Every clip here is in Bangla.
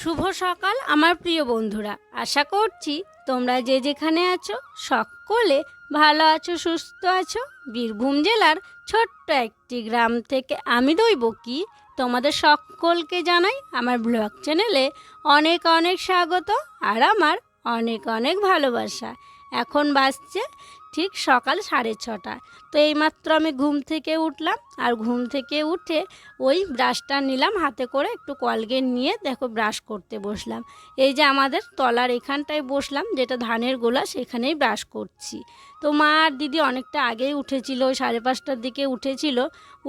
শুভ সকাল, আমার প্রিয় বন্ধুরা। আশা করছি তোমরা যে যেখানে আছো, সকলে ভালো আছো, সুস্থ আছো। বীরভূম জেলার ছোট্ট একটি গ্রাম থেকে আমি দইব কি তোমাদের সকলকে জানাই আমার ব্লগ চ্যানেলে অনেক অনেক স্বাগত আর আমার অনেক অনেক ভালোবাসা। এখন বাজছে ঠিক সকাল সাড়ে ছটা। তো এইমাত্র আমি ঘুম থেকে উঠলাম আর ঘুম থেকে উঠে ওই ব্রাশটা নিলাম, হাতে করে একটু কলগেট নিয়ে দেখো ব্রাশ করতে বসলাম। এই যে আমাদের তলার এখানটায় বসলাম, যেটা ধানের গোলা সেখানেই ব্রাশ করছি। তো মা আর দিদি অনেকটা আগেই উঠেছিল, ওই সাড়ে পাঁচটার দিকে উঠেছিল।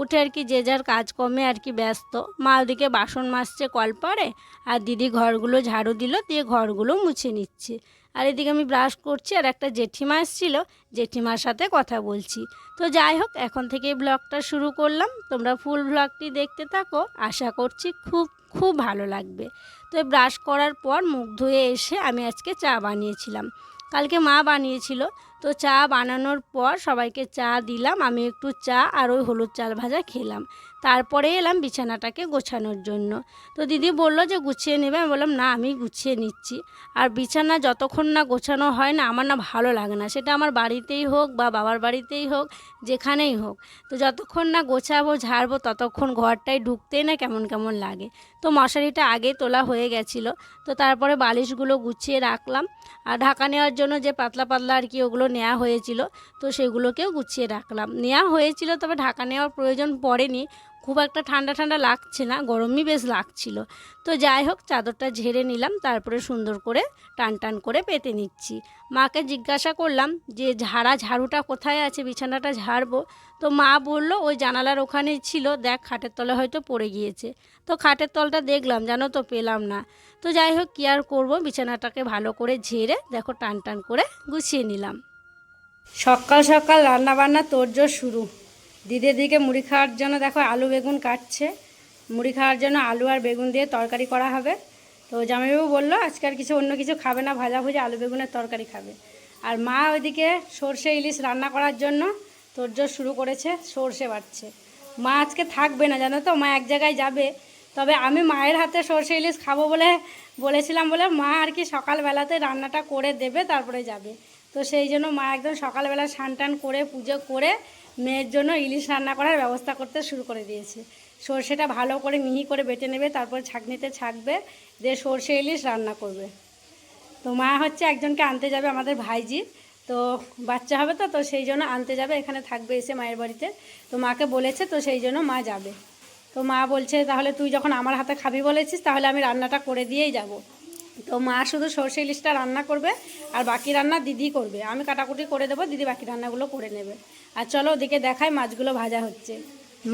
উঠে আর কি যে যার কাজকর্মে আর কি ব্যস্ত। মা ওদিকে বাসন মাজছে পরে আর দিদি ঘরগুলো ঝাড়ু দিল, দিয়ে ঘরগুলো মুছে নিচ্ছে। আর এদিকে আমি ব্রাশ করছি আর একটা জেঠিমা এসেছিল, জেঠিমার সাথে কথা বলছি। তো যাই হোক, এখন থেকে ব্লগটা শুরু করলাম। তোমরা ফুল ব্লগটি দেখতে থাকো। আশা করছি খুব খুব ভালো লাগবে। তো ব্রাশ করার পর মুখ ধুয়ে এসে আমি আজকে চা বানিয়েছিলাম। কালকে মা বানিয়েছিল। তো চা বানানোর পর সবাইকে চা দিলাম। আমি একটু চা আর ওই হলুদ চাল ভাজা খেলাম। তারপরে এলাম বিছানাটাকে গোছানোর জন্য। তো দিদি বলল যে, গুছিয়ে নেবে? আমি বললাম, না, আমি গুছিয়ে নিচ্ছি। আর বিছানা যতক্ষণ না গোছানো হয় না, আমার না ভালো লাগে না। সেটা আমার বাড়িতেই হোক বা বাবার বাড়িতেই হোক, যেখানেই হোক। তো যতক্ষণ না গোছাবো, ঝাড়বো, ততক্ষণ ঘরটায় ঢুকতেই না কেমন কেমন লাগে। তো মশারিটা আগে তোলা হয়ে গেছিল। তো তারপরে বালিশগুলো গুছিয়ে রাখলাম। আর ঢাকা নেওয়ার জন্য যে পাতলা পাতলা আর কি ওগুলো নেওয়া হয়েছিল, তো সেগুলোকেও গুছিয়ে রাখলাম। নেওয়া হয়েছিল, তবে ঢাকা নেওয়ার প্রয়োজন পড়েনি। খুব একটা ঠান্ডা ঠান্ডা লাগছে না, গরমই বেশ লাগছিল। তো যাই হোক, চাদরটা ঝেড়ে নিলাম, তারপরে সুন্দর করে টান টান করে পেতে নিচ্ছি। মাকে জিজ্ঞাসা করলাম যে, ঝাড়া ঝাড়ুটা কোথায় আছে? বিছানাটা ঝাড়বো? তো মা বলল, ওই জানালার ওখানেই ছিল, দেখ খাটের তলে হয়তো পড়ে গিয়েছে। তো খাটের তলটা দেখলাম জানো তো পেলাম না। তো যাই হোক, কী আর করব? বিছানাটাকে ভালো করে ঝেড়ে, দেখো, টান টান করে গুছিয়ে নিলাম। সকাল সকাল রান্না বান্না তোরজোর শুরু। দিদির দিকে মুড়ি খাওয়ার জন্য দেখো আলু বেগুন কাটছে। মুড়ি খাওয়ার জন্য আলু আর বেগুন দিয়ে তরকারি করা হবে। তো জামাইবাবু বলল, আজকে আর কিছু অন্য কিছু খাবে না ভাজা ভুজা আলু বেগুনের তরকারি খাবে। আর মা ওইদিকে সর্ষে ইলিশ রান্না করার জন্য তোরজোর শুরু করেছে, সর্ষে বাড়ছে মা আজকে থাকবে না, জানো তো? মা এক জায়গায় যাবে। তবে আমি মায়ের হাতে সর্ষে ইলিশ খাব বলে বলেছিলাম বলে মা আর কি সকালবেলাতে রান্নাটা করে দেবে, তারপরে যাবে। তো সেই জন্য মা একদম সকালবেলা স্নান টান করে, পুজো করে মেয়ের জন্য ইলিশ রান্না করার ব্যবস্থা করতে শুরু করে দিয়েছে। সর্ষেটা ভালো করে মিহি করে বেটে নেবে, তারপর ছাঁকনিতে ছাকবে, দিয়ে সর্ষে ইলিশ রান্না করবে। তো মা হচ্ছে একজনকে আনতে যাবে আমাদের ভাইজি। তো বাচ্চা হবে তো তো সেই জন্য আনতে যাবে, এখানে থাকবে এসে মায়ের বাড়িতে। তো মাকে বলেছে, তো সেই জন্য মা যাবে। তো মা বলছে, তাহলে তুই যখন আমার হাতে খাবি বলেছিস, তাহলে আমি রান্নাটা করে দিয়েই যাব। তো মা শুধু সর্ষে ইলিশটা রান্না করবে আর বাকি রান্না দিদি করবে। আমি কাটাকুটি করে দেবো, দিদি বাকি রান্নাগুলো করে নেবে। আর চলো ওদিকে দেখাই মাছগুলো ভাজা হচ্ছে।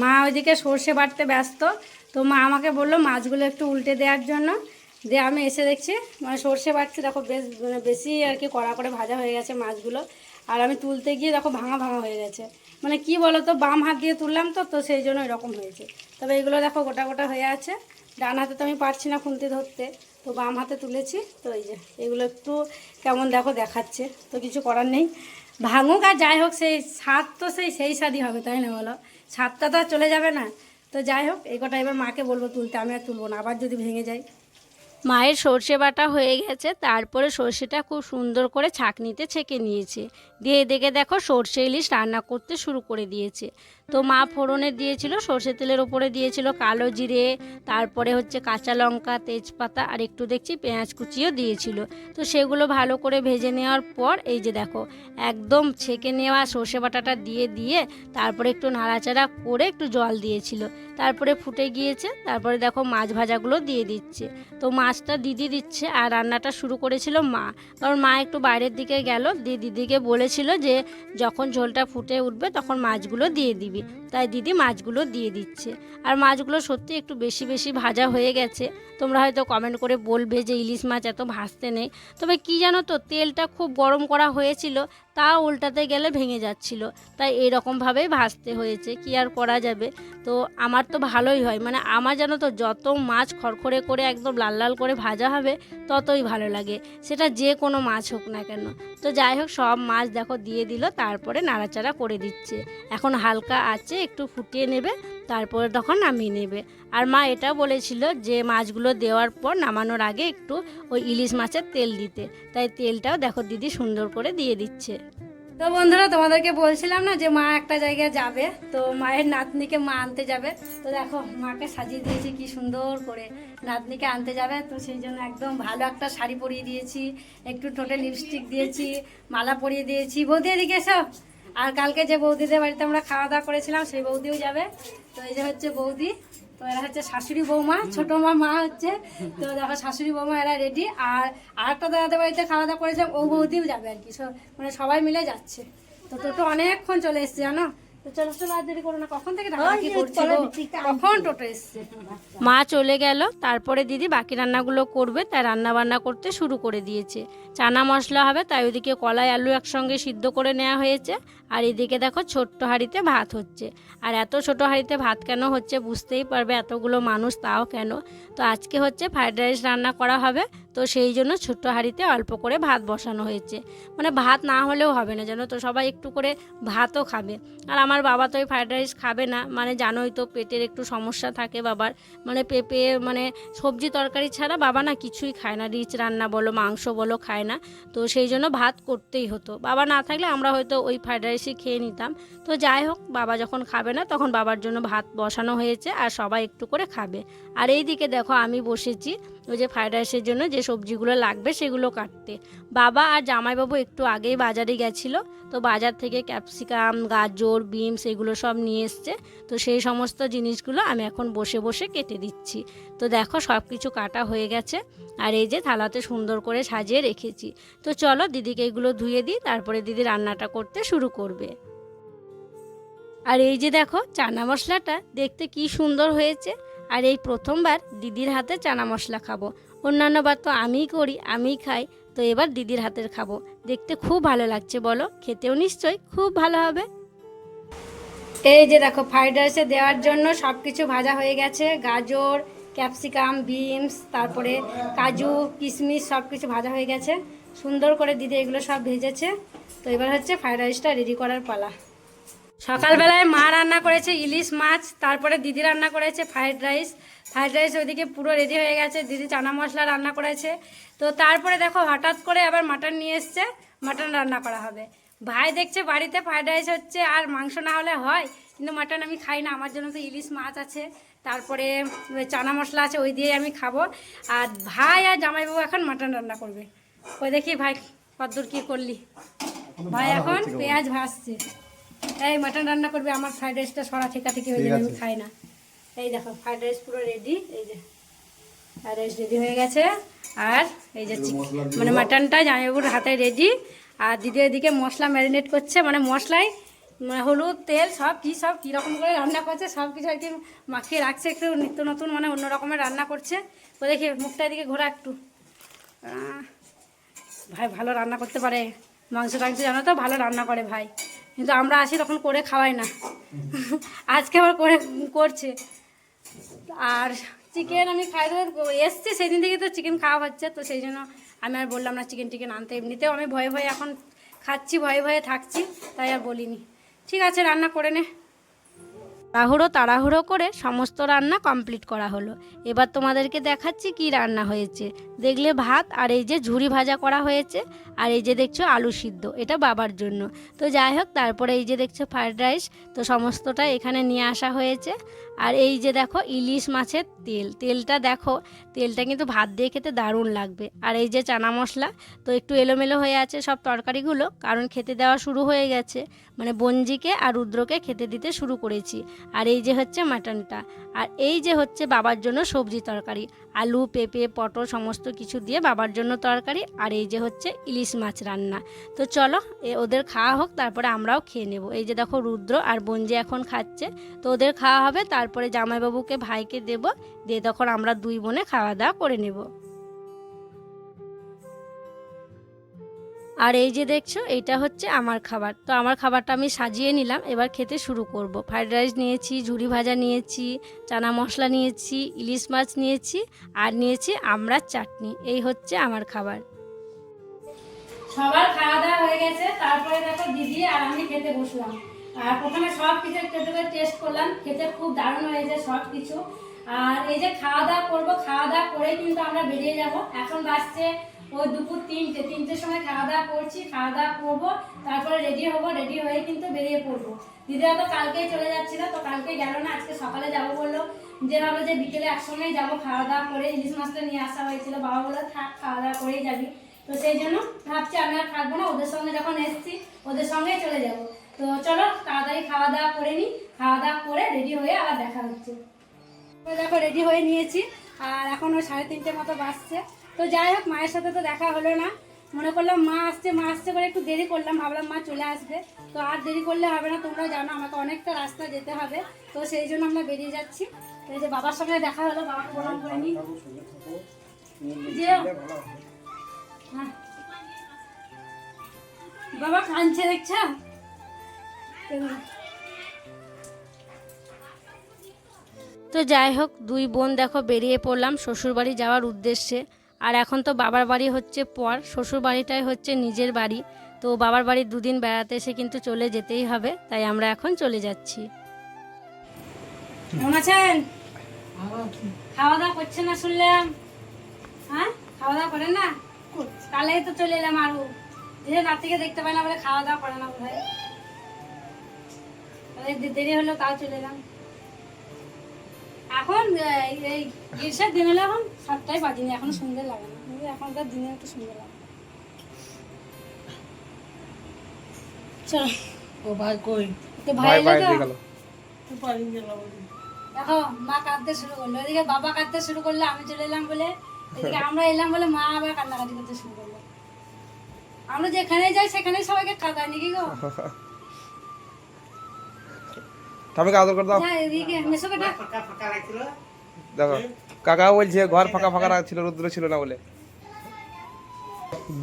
মা ওইদিকে সর্ষে বাটতে ব্যস্ত। তো মা আমাকে বলল মাছগুলো একটু উল্টে দেওয়ার জন্য। দিয়ে আমি এসে দেখছি মানে সর্ষে বাটছি, দেখো বেশ মানে বেশি আর কি কড়া করে ভাজা হয়ে গেছে মাছগুলো। আর আমি তুলতে গিয়ে দেখো ভাঙা ভাঙা হয়ে গেছে। মানে কি বলো তো বাম হাত দিয়ে তুললাম তো তো সেই জন্য এরকম হয়েছে। তবে এগুলো দেখো গোটা গোটা হয়ে আছে। ডান হাতে তো আমি পারছি না খুন্তি ধরতে, তো বাম হাতে তুলেছি, তো এই যে, এগুলো একটু কেমন দেখো দেখাচ্ছে, তো কিছু করার নেই। ভাঙুক আর যাই হোক, সেই স্বাদ তো সেই সেই স্বাদই হবে, তাই না বলো? স্বাদটা তো আর চলে যাবে না। তো যাই হোক, এই কটা এবার মাকে বলব তুলতে, আমি আর তুলবো না, আবার যদি ভেঙে যায়। মায়ের সর্ষে বাটা হয়ে গেছে, তারপরে সর্ষেটা খুব সুন্দর করে ছাঁকনিতে ছেঁকে নিয়েছে। দিয়ে এদিকে দেখো সর্ষে ইলিশ রান্না করতে শুরু করে দিয়েছে। তো মা ফোড়নে দিয়েছিল সর্ষে তেলের ওপরে দিয়েছিল কালো জিরে, তারপরে হচ্ছে কাঁচা লঙ্কা, তেজপাতা আর একটু দেখছি পেঁয়াজ কুচিও দিয়েছিল। তো সেগুলো ভালো করে ভেজে নেওয়ার পর এই যে দেখো একদম ছেঁকে নেওয়া সর্ষে বাটাটা দিয়ে দিয়ে তারপরে একটু নাড়াচাড়া করে একটু জল দিয়েছিল। তারপরে ফুটে গিয়েছে, তারপরে দেখো মাছ ভাজাগুলো দিয়ে দিচ্ছে। তো মাছটা দিদি দিচ্ছে আর রান্নাটা শুরু করেছিল মা। কারণ মা একটু বাইরের দিকে গেল দিয়ে দিদিকে বলেছিল যে যখন ঝোলটা ফুটে উঠবে তখন মাছগুলো দিয়ে দিবি। তাই দিদি মাছগুলো দিয়ে দিচ্ছে। আর মাছগুলো সত্যি একটু বেশি বেশি ভাজা হয়ে গেছে। তোমরা হয়তো কমেন্ট করে বলবে যে ইলিশ মাছ এত ভাজতে নেই। তবে কি জানো তো, তেলটা খুব গরম করা হয়েছিল। তা উল্টাতে গেলে ভেঙে যাচ্ছিল। তাই এরকমভাবেই ভাজতে হয়েছে। কি আর করা যাবে? তো আমার তো ভালোই হয়। মানে আমার যেন তো, যত মাছ খড়খড়ে করে একদম লাল লাল করে ভাজা হবে, ততই ভালো লাগে। সেটা যে কোনো মাছ হোক না কেন। তো যাই হোক, সব মাছ দেখো দিয়ে দিল, তারপরে নাড়াচাড়া করে দিচ্ছে। এখন হালকা আছে, একটু ফুটিয়ে নেবে। তারপরে তখন নামিয়ে নেবে। আর মা এটা বলেছিল যে মাছগুলো দেওয়ার পর নামানোর আগে একটু ওই ইলিশ মাছের তেল দিতে। তাই তেলটাও দেখো দিদি সুন্দর করে দিয়ে দিচ্ছে। তো বন্ধুরা, তোমাদেরকে বলছিলাম না যে মা একটা জায়গায় যাবে, তো মায়ের নাতনিকে মা আনতে যাবে। তো দেখো, মাকে সাজিয়ে দিয়েছি কি সুন্দর করে। নাতনিকে আনতে যাবে, তো সেই জন্য একদম ভালো একটা শাড়ি পরিয়ে দিয়েছি, একটু ঠোঁটে লিপস্টিক দিয়েছি, মালা পরিয়ে দিয়েছি। বৌদি এদিকে এসো। আর কালকে যে বৌদিদের বাড়িতে আমরা খাওয়া দাওয়া করেছিলাম, সেই বৌদিও যাবে। তো এই যে হচ্ছে বৌদি তো এরা হচ্ছে শাশুড়ি বৌমা ছোট মা মা হচ্ছে তো দেখো শাশুড়ি বৌমা এরা রেডি আর আরেকটা দাদাদের বাড়িতে খাওয়া দাওয়া করেছিলাম ও বৌদিও যাবে আর কি। মানে সবাই মিলে যাচ্ছে। তো টোটো অনেকক্ষণ চলে এসছে জানো? চলো চলো আর দেরি করো না। কখন থেকে ডাকাডাকি করছি? কখন টোটো এসছে? মা চলে গেল তারপরে দিদি বাকি রান্নাগুলো করবে তাই রান্না বান্না করতে শুরু করে দিয়েছে। চানা মশলা হবে তাই ওইদিকে কলাই আলু একসঙ্গে সিদ্ধ করে নেওয়া হয়েছে। আর এদিকে দেখো ছোট্ট হাঁড়িতে ভাত হচ্ছে। আর এত ছোট হাঁড়িতে ভাত কেন হচ্ছে বুঝতেই পারবে এতগুলো মানুষ তাও কেন? তো আজকে হচ্ছে ফ্রাইড রাইস রান্না করা হবে তো সেই জন্য ছোট্ট হাঁড়িতে অল্প করে ভাত বসানো হয়েছে। মানে ভাত না হলেও হবে না যেন তো? সবাই একটু করে ভাতও খাবে। আর আমার বাবা তো ওই ফ্রাইড রাইস খাবে না। মানে জানোই তো পেটের একটু সমস্যা থাকে বাবার। মানে পেঁপে মানে সবজি তরকারি ছাড়া বাবা না কিছুই খায় না। রিচ রান্না বলো, মাংস বলো খায় না। তো সেই জন্য ভাত করতেই হতো। বাবা না থাকলে আমরা হয়তো ওই ফ্রাইড রাইসই খেয়ে নিতাম। তো যাই হোক, বাবা যখন খাবে না, তখন বাবার জন্য ভাত বসানো হয়েছে আর সবাই একটু করে খাবে। আর এই দিকে দেখো আমি বসেছি। ওই যে ফ্রাইড রাইসের জন্য যে সবজিগুলো লাগবে সেগুলো কাটতে। বাবা আর জামাইবাবু একটু আগেই বাজারে গেছিল, তো বাজার থেকে ক্যাপসিকাম, গাজর, বিনস এগুলো সব নিয়ে এসছে, তো সেই সমস্ত জিনিসগুলো আমি এখন বসে বসে কেটে দিচ্ছি। তো দেখো সব কিছু কাটা হয়ে গেছে, আর এই যে থালাতে সুন্দর করে সাজিয়ে রেখেছি। তো চলো দিদিকে এগুলো ধুয়ে দিই, তারপরে দিদি রান্নাটা করতে শুরু করবে। আর এই যে দেখো চানা মশলাটা, দেখতে কি সুন্দর হয়েছে। আর এই প্রথমবার দিদির হাতে চানা মশলা খাব। অন্যান্য অন্যান্যবার তো আমিই করি, আমিই খাই, তো এবার দিদির হাতের খাব। দেখতে খুব ভালো লাগছে বলো, খেতেও নিশ্চয়ই খুব ভালো হবে। এই যে দেখো, ফ্রাইড রাইসে দেওয়ার জন্য সব কিছু ভাজা হয়ে গেছে। গাজর, ক্যাপসিকাম, বিনস, তারপরে কাজু, কিশমিশ সব কিছু ভাজা হয়ে গেছে। সুন্দর করে দিদি এগুলো সব ভেজেছে। তো এবার হচ্ছে ফ্রাইড রাইসটা রেডি করার পালা। সকালবেলায় মা রান্না করেছে ইলিশ মাছ তারপরে দিদি রান্না করেছে ফ্রাইড রাইস ফ্রাইড রাইস ওইদিকে পুরো রেডি হয়ে গেছে দিদি চানা মশলা রান্না করেছে। তো তারপরে দেখো হঠাৎ করে আবার মাটন নিয়ে এসছে মাটন রান্না করা হবে। ভাই দেখছে বাড়িতে ফ্রাইড রাইস হচ্ছে আর মাংস না হলে হয় কিন্তু মাটন আমি খাই না আমার জন্য তো ইলিশ মাছ আছে। তারপরে চানা মশলা আছে ওই দিয়ে আমি খাব। আর ভাই আর জামাইবাবু এখন মাটন রান্না করবে। ওই দেখি ভাই কদ্দূর কী করলি? ভাই এখন পেঁয়াজ ভাজছে। এই মাটন রান্না করবে আমার ফ্রাইড রাইসটা সরা থেকে থেকে হয়ে যাবে আমি খাই না। এই দেখো ফ্রাইড রাইস পুরো রেডি এই যে ফ্রাইড রাইস রেডি হয়ে গেছে। আর এই যে মানে মাটনটা জামাইবাবুর হাতে রেডি আর দিদি এদিকে মশলা ম্যারিনেট করছে মানে মশলায় মানে হলুদ তেল সব কি সব কীরকম করে রান্না করছে সব কিছু আর কি মাখিয়ে রাখছে একটু নিত্য নতুন মানে অন্য রকমের রান্না করছে। তো দেখি মুখটা এদিকে ঘোরা একটু। ভাই ভালো রান্না করতে পারে মাংস টাংস জানো তো ভালো রান্না করে ভাই। কিন্তু আমরা আসি তখন করে খাওয়াই না। আজকে আবার করে, করছে। আর চিকেন আমি খাই এসছি, সেদিন থেকে তো চিকেন খাওয়া হচ্ছে, তো সেই জন্য আমি আর বললাম না চিকেন টিকেন আনতে। এমনিতেও আমি ভয়ে ভয়ে এখন খাচ্ছি, ভয়ে ভয়ে থাকছি, তাই আর বলিনি। ঠিক আছে, রান্না করে নে। তাড়াহুড়ো তাড়াহুড়ো করে সমস্ত রান্না কমপ্লিট করা হলো। এবার তোমাদেরকে দেখাচ্ছি কি রান্না হয়েছে। দেখলে ভাত আর এই যে ঝুরি ভাজা করা হয়েছে আর এই যে দেখছ আলু সিদ্ধ, এটা বাবার জন্য। তো যাই হোক, তারপরে এই যে দেখছ ফ্রায়েড রাইস, তো সমস্তটা এখানে নিয়ে আসা হয়েছে। আর এই যে দেখো ইলিশ মাছের তেল, তেলটা দেখো, তেলটা কিন্তু ভাত দিয়ে খেতে দারুণ লাগবে। আর এই যে চানা মশলা, তো একটু এলোমেলো হয়ে আছে সব তরকারিগুলো, কারণ খেতে দেওয়া শুরু হয়ে গেছে। মানে বঞ্জিকে আর রুদ্রকে খেতে দিতে শুরু করেছি। আর এই যে হচ্ছে মাটনটা, আর এই যে হচ্ছে বাবার জন্য সবজি তরকারি, আলু, পেঁপে, পটল সমস্ত কিছু দিয়ে বাবার জন্য তরকারি, আর এই যে হচ্ছে ইলিশ মাছ রান্না। তো চলো, এ ওদের খাওয়া হোক, তারপরে আমরাও খেয়ে নেব। এই যে দেখো রুদ্র আর বঞ্জি এখন খাচ্ছে, তো ওদের খাওয়া হবে তারপরে জামাইবাবুকে ভাইকে দেব, দিয়ে তখন আমরা দুই বোনে খাওয়া দাওয়া করে নেব। আর এই যে দেখছ এইটা হচ্ছে আমার খাবার। তো আমার খাবারটা আমি সাজিয়ে নিলাম, এবার খেতে শুরু করব। ফ্রাইড রাইস নিয়েছি, ঝুরি ভাজা নিয়েছি, চানা মশলা নিয়েছি, ইলিশ মাছ নিয়েছি, আর নিয়েছি আমড়ার চাটনি। এই হচ্ছে আমার খাবার। সবার খাওয়া দাওয়া হয়ে গেছে, তারপরে দেখো দিদি আর আমি খেতে বসলাম। আর প্রথমে সব কিছু একটু টেস্ট করলাম। খেতে খুব দারুণ হয়েছে সব কিছু। আর এই যে খাওয়া দাওয়া করব, খাওয়া দাওয়া করে কিন্তু আমরা বেরিয়ে যাব। এখন বাসছে ওই দুপুর তিনটে। তিনটের সময় খাওয়া দাওয়া করছি, খাওয়া দাওয়া করব, তারপরে রেডি হব রেডি হয়ে কিন্তু বেরিয়ে পড়ব। দিদিরা তো কালকেই চলে যাচ্ছিল, তো কালকে গেল না, আজকে সকালে যাব বলল। যে ভাবলো যে বিকেলে একসঙ্গেই যাব, খাওয়া দাওয়া করে ইলিশ মাছটা নিয়ে আসা হয়েছিল। বাবা বলল, থাক, খাওয়া দাওয়া করেই যাবি। তো সেই জন্য ভাবছি আমি আর থাকব না, ওদের সঙ্গে যখন এসেছি, ওদের সঙ্গেই চলে যাব। তো চলো তাড়াতাড়ি খাওয়া দাওয়া করে নিই খাওয়া দাওয়া করে রেডি হয়ে আবার দেখা হচ্ছে। দেখো রেডি হয়ে নিয়েছি। আর এখন ওই সাড়ে তিনটে মতো বাজছে। তো যাই হোক, মায়ের সাথে তো দেখা হলো না। মনে করলাম মা আসছে মা আসছে করে একটু দেরি করলাম। ভাবলাম মা চলে আসবে। তো আর দেরি করলে হবে না তোমরা জানো আমাকে অনেকটা রাস্তা যেতে হবে। তো সেই জন্য আমরা বেরিয়ে যাচ্ছি। এই যে বাবার সঙ্গে দেখা হলো বাবা প্রণাম করে নিই। হ্যাঁ। বাবা কাঁদছে, দেখছ? তো যাই হোক দুই বোন দেখো বেরিয়ে পড়লাম শ্বশুরবাড়ি যাওয়ার উদ্দেশ্যে। আর এখন তো বাবার বাড়ি হচ্ছে পর শ্বশুর বাড়িটাই হচ্ছে নিজের বাড়ি। তো বাবার বাড়ি দুদিন বেড়াতে এসে কিন্তু চলে যেতেই হবে তাই আমরা এখন চলে যাচ্ছি। কেমন আছেন? খাওয়া দাওয়া করছে না শুনলাম? হ্যাঁ? খাওয়া দাওয়া করেন না? তো চলে এলাম আরও। যে রাত থেকে দেখতে পাই না বলে খাওয়া দাওয়া করে না দেরি হলো চলে এলাম। এখন এই- গ্রীষ্মের দিন হলে এখন সাতটাই বাজিনি এখন সুন্দর লাগে না। কিন্তু এখনকার দিনে একটু সুন্দর লাগে। চলো। ও ভাই কই? তো ভাই এলো তো? গেল। দেখো মা কাঁদতে শুরু করল। এদিকে বাবা কাঁদতে শুরু করল আমি চলে এলাম বলে। এদিকে আমরা এলাম বলে মা আবার কান্নাকাটি করতে শুরু করল। আমরা যেখানে যাই সেখানে সবাইকে কাঁদায় নাকি গো? ঠামিকে আদর করে দাও। যা এদিকে মেসোকে ডাক ফাঁকা ফাঁকা রাখছিল দেখো কাকা বলছে ঘর ফাঁকা ফাঁকা রাখছিল রুদ্র ছিল না বলে।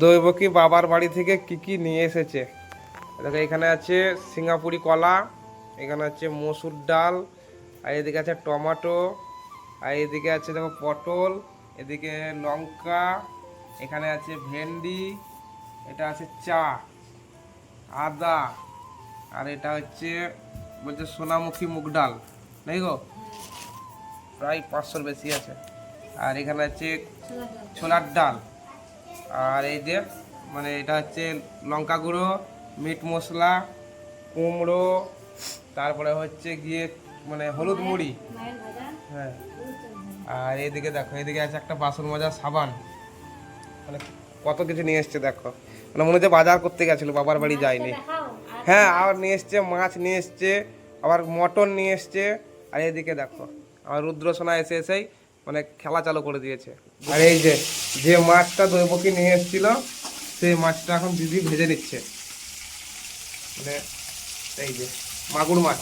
দৈবকী বাবার বাড়ি থেকে কি কি নিয়ে এসেছে? দেখো এখানে আছে সিঙ্গাপুরি কলা এখানে আছে মসুর ডাল আর এদিকে আছে টমেটো আর এদিকে আছে দেখো পটল এদিকে লঙ্কা এখানে আছে ভেন্ডি এটা আছে চা আদা আর এটা হচ্ছে বলছে সোনামুখী মুগ ডাল। নেই গো? প্রায় পাঁচশোর বেশি আছে। আর এখানে আছে ছোলার ডাল। আর এই যে মানে এটা হচ্ছে লঙ্কা গুঁড়ো, মিট মশলা, কুমড়ো, তারপরে হচ্ছে গিয়ে মানে হলুদ মুড়ি। হ্যাঁ। আর এদিকে দেখো, এদিকে আছে একটা বাসন মাজার সাবান। মানে কত কিছু নিয়ে এসছে দেখো। মানে মনে হচ্ছে বাজার করতে গেছিল, বাবার বাড়ি যায়নি। হ্যাঁ আবার নিয়ে এসছে মাছ নিয়ে এসছে আবার মটন নিয়ে এসছে। আর এদিকে দেখো আমার রুদ্রসোনা এসে এসেই মানে খেলা চালু করে দিয়েছে। আর এই যে যে মাছটা দৈবকী নিয়ে এসেছিল সেই মাছটা এখন দিদি ভেজে নিচ্ছে। মানে এই যে মাগুর মাছ।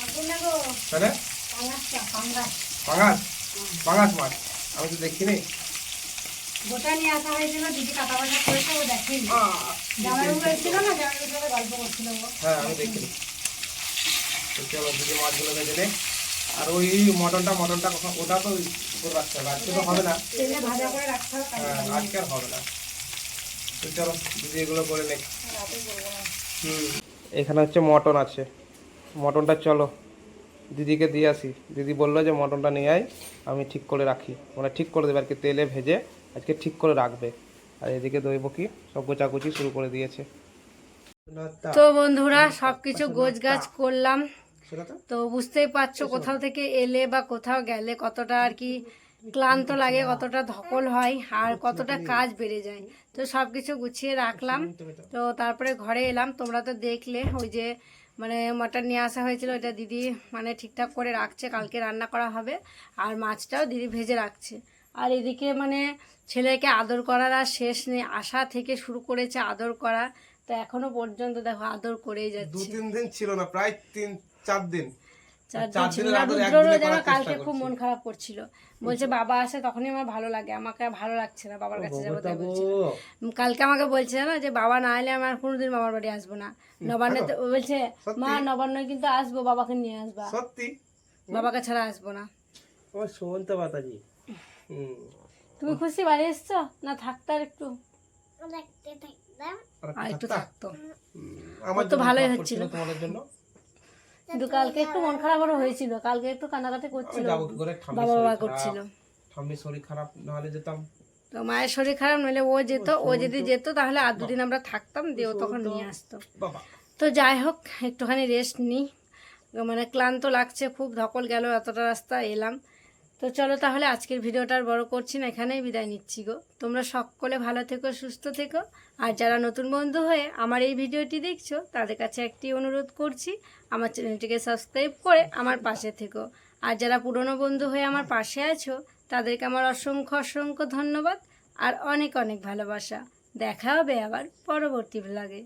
নতুন না গো তাহলে পাঙাশ পাঙাশ। মাছ। আমি তো দেখিনি। গোটা নিয়ে আসা হয়েছিল দিদি কাটা বাটা করেছে ও দেখেনি। হ্যাঁ আমি দেখিনি তো চলো দিদি মাছগুলো ভেজে আর ওই মটনটা মটনটা কখন ওটা তো উপর রাখতে হবে। আজকে তো হবে না। হ্যাঁ আজকে আর হবে না। তো চলো দিদি এগুলো করে না। হুম। এখানে হচ্ছে মটন আছে। মটনটা চলো দিদিকে দিয়ে আসি। দিদি বলল যে মটনটা নিয়ে আয় আমি ঠিক করে রাখি। মানে ঠিক করে দেবে আর কি তেলে ভেজে আজকে ঠিক করে রাখবে। আর এদিকে দইব কি সব গোচাকুচি শুরু করে দিয়েছে। তো বন্ধুরা সবকিছু গোছ গাছ করলাম। তো বুঝতেই পারছ কোথাও থেকে এলে বা কোথাও গেলে কতটা আর কি ক্লান্ত লাগে কতটা ধকল হয় আর কতটা কাজ বেড়ে যায়। তো সব কিছু গুছিয়ে রাখলাম। তো তারপরে ঘরে এলাম। তোমরা তো দেখলে ওই যে মানে মটন নিয়ে আসা হয়েছিল ওইটা দিদি মানে ঠিকঠাক করে রাখছে কালকে রান্না করা হবে। আর মাছটাও দিদি ভেজে রাখছে। আর এদিকে মানে ছেলেকে আদর করার আর শেষ নেই আশা থেকে শুরু করেছে আদর করা। তো এখনও পর্যন্ত দেখো আদর করেই যাচ্ছে। দু তিন দিন ছিল না প্রায় তিন চার দিন। যেন কালকে খুব মন খারাপ করছিল। বলছে বাবা আসে তখনই আমার ভালো লাগে আমাকে ভালো লাগছে না বাবার কাছে যাব তাই বলছে। কালকে আমাকে বলছে না যে বাবা না এলে আমার কোনোদিন বাবার বাড়ি আসব না। নবান্নে তো বলছে মা নবান্ন কিন্তু আসব বাবাকে নিয়ে আসবা। সত্যি? বাবাকে ছাড়া আসব না। আমার শুনতে পাতাজি তুমি খুশি বাড়ি এসছো? না থাকতে আর একটু আর আর একটু থাকতো আমার তো ভালোই হচ্ছিল। তোমাদের জন্য? কিন্তু কালকে একটু মন খারাপও হয়েছিল। কালকে একটু কান্নাকাটি করছিল। বাবা বাবা করছিল। শরীর খারাপ না হলে যেতাম। তো মায়ের শরীর খারাপ নইলে ও যেত। ও যদি যেত তাহলে আর দুদিন আমরা থাকতাম দিয়ে ও তখন নিয়ে আসতো। তো যাই হোক একটুখানি রেস্ট নিই মানে ক্লান্ত লাগছে খুব ধকল গেল এতটা রাস্তা এলাম। তো চলো তাহলে আজকের ভিডিওটা আর বড় করছি না, এখানেই বিদায় নিচ্ছি গো। তোমরা সকলে ভালো থেকো, সুস্থ থেকো। আর যারা নতুন বন্ধু হয়ে আমার এই ভিডিওটি দেখছ, তাদের কাছে একটি অনুরোধ করছি, আমার চ্যানেলটিকে সাবস্ক্রাইব করে আমার পাশে থেকো। আর যারা পুরনো বন্ধু হয়ে আমার পাশে আছো, তাদেরকে আমার অসংখ্য অসংখ্য ধন্যবাদ আর অনেক অনেক ভালোবাসা। দেখা হবে আবার পরবর্তী ব্লগে